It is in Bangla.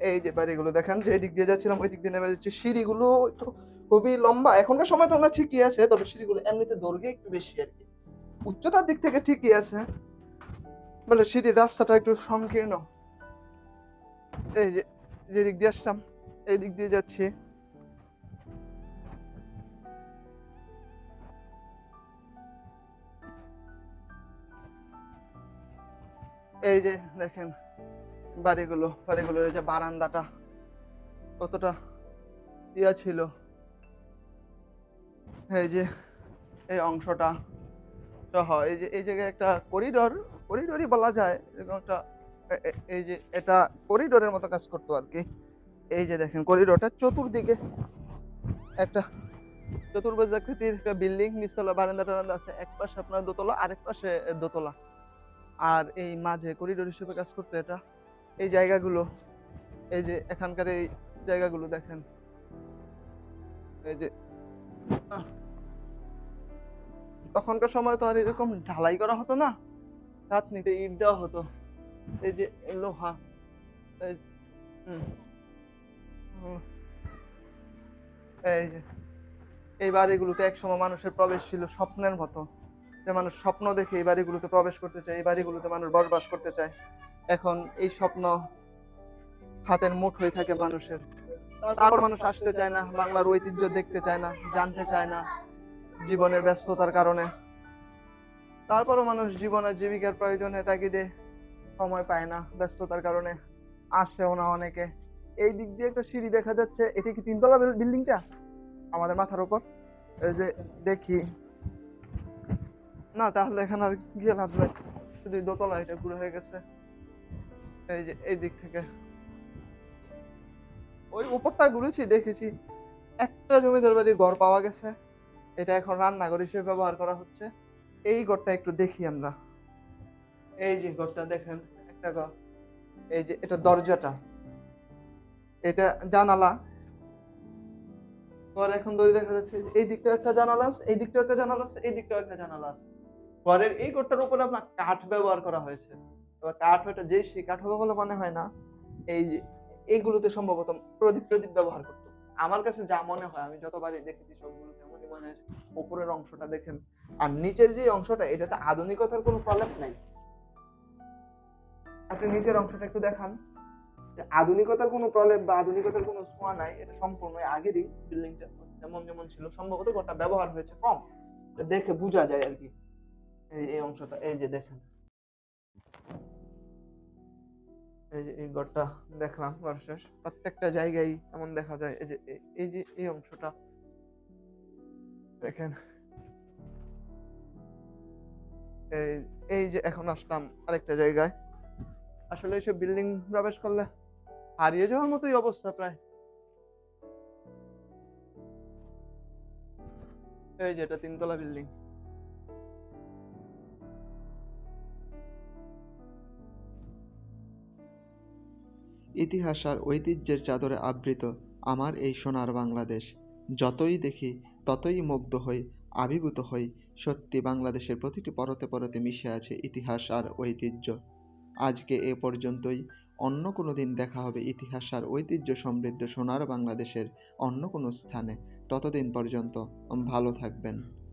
এই যে বাড়িগুলো দেখেন, যে দিক দিয়ে যাচ্ছিলাম ওই দিক দিয়ে নেমে যাচ্ছে। সিঁড়িগুলো একটু খুবই লম্বা। এখনকার সময় তো আমরা ঠিকই আছে, তবে সিঁড়িগুলো এমনিতে দৈর্ঘ্যে একটু বেশি আর কি। উচ্চতার দিক থেকে ঠিকই আছে। বলে সিঁড়ির রাস্তাটা একটু সংকীর্ণ। এই যে যে দিয়ে আসলাম এই দিক দিয়ে যাচ্ছি। এই যে, দেখেন। বাড়িগুলো, বাড়িগুলোর যে বারান্দাটা কতটা ইয়া ছিল। এই যে, এই অংশটা সহ, এই যে, এই জায়গায় একটা করিডোর, করিডোরই বলা যায়, এরকম একটা এই যে, এটা করিডোরের মতো কাজ করতো আর কি। এই যে দেখেন, করিডোরটা চতুর্দিকে একটা চতুর্ভুজ আকৃতির একটা বিল্ডিং, নিচতলা, বারান্দা টারান্দা আছে, এক পাশে আপনার দোতলা, আরেক পাশে দোতলা। আর এই মাঝে করিডোর হিসেবে কাজ করতে এটা। এই জায়গাগুলো, এই যে এখানকার এই জায়গাগুলো দেখেন। এই যে তখনকার সময় তো আর এরকম ঢালাই করা হতো না। রাতনিতে ইট দেওয়া হতো। এই যে লোহা, এই যে এই বাড়িগুলোতে একসময় মানুষের প্রবেশ ছিল স্বপ্নের মতো। যে মানুষ স্বপ্ন দেখে এই বাড়িগুলোতে প্রবেশ করতে চায় এই বাড়িগুলোতে মানুষ বসবাস করতে চায়। এখন এই স্বপ্ন হাতের মুঠ হয়ে থাকে মানুষের। তারপর মানুষ আসতে চায় না বাংলার ঐতিহ্য দেখতে চায় না জানতে চায় না জীবনের ব্যস্ততার কারণে। তারপরও মানুষ জীবনের জীবিকার প্রয়োজনে তাগিদে সময় পায় না ব্যস্ততার কারণে। আসেও না অনেকে। এই দিক দিয়ে একটা সিঁড়ি দেখা যাচ্ছে এটি কি তিনতলা বিল্ডিংটা? আমাদের মাথার উপর। এই যে দেখি। না তাহলে এখানে আর গিয়ে লাভ নাই। শুধু দোতলা এটা পুরো হয়ে গেছে। এই যে, এই দিক থেকে। ওই উপরটা ঘুরেছি, দেখেছি একটা জমিদার বাড়ির ঘর পাওয়া গেছে। এটা এখন রান্নাঘর হিসেবে ব্যবহার করা হচ্ছে। এই ঘরটা একটু দেখি আমরা। এই যে ঘরটা দেখেন, একটা ঘর। এই যে এটা দরজাটা। এটা জানালা। ঘর এখন দেখা যাচ্ছে এই দিকটা একটা জানালা আছে, এই দিকটা একটা জানালা আছে, এই দিকটা একটা জানালা আছে। ঘরের এই ঘরটার উপরে আপনার কাঠ ব্যবহার করা হয়েছে। এবার কাঠ ওটা যে সেই কাঠ হবে বলে মনে হয় না, এই যে এইগুলোতে সম্ভবত প্রদীপ প্রদীপ ব্যবহার করতো। আমার কাছে যা মনে হয়, আমি যতবারই দেখেছি সবগুলো তেমনই মনে হয় উপরের অংশটা দেখেন। আর নিচের যে অংশটা, এটাতে আধুনিকতার কোনো প্রলেপ নাই। আপনি নিচের অংশটা একটু দেখান। আধুনিকতার কোনো প্রলেপ বা আধুনিকতার কোনো ছোঁয়া নাই, এটা সম্পূর্ণ আগেরই বিল্ডিংটা যেমন যেমন ছিল, সম্ভবত ঘরটা ব্যবহার হয়েছে কম। দেখে বোঝা যায় আর কি। এই অংশটা, এই যে দেখেন। এই যে এই ঘরটা দেখলাম, ঘর শেষ। প্রত্যেকটা জায়গায় এমন দেখা যায়, এই যে এই- যে এই অংশটা। দেখেন। এই এই যে এখন আসলাম আরেকটা জায়গায়। আসলে এইসব বিল্ডিং প্রবেশ করলে হারিয়ে যাওয়ার মতোই অবস্থা প্রায়। এই যে এটা তিনতলা বিল্ডিং। ইতিহাস আর ঐতিহ্যের চাদরে আবৃত আমার এই সোনার বাংলাদেশ। যতই দেখি, ততই মুগ্ধ হই আবির্ভূত হই। সত্যি বাংলাদেশের প্রতিটি পরতে পরতে মিশে আছে ইতিহাস আর ঐতিহ্য। আজকে এ পর্যন্তই। অন্য কোনো দিন দেখা হবে ইতিহাস আর ঐতিহ্য সমৃদ্ধ সোনার বাংলাদেশের অন্য কোনো স্থানে। ততদিন পর্যন্ত ভালো থাকবেন।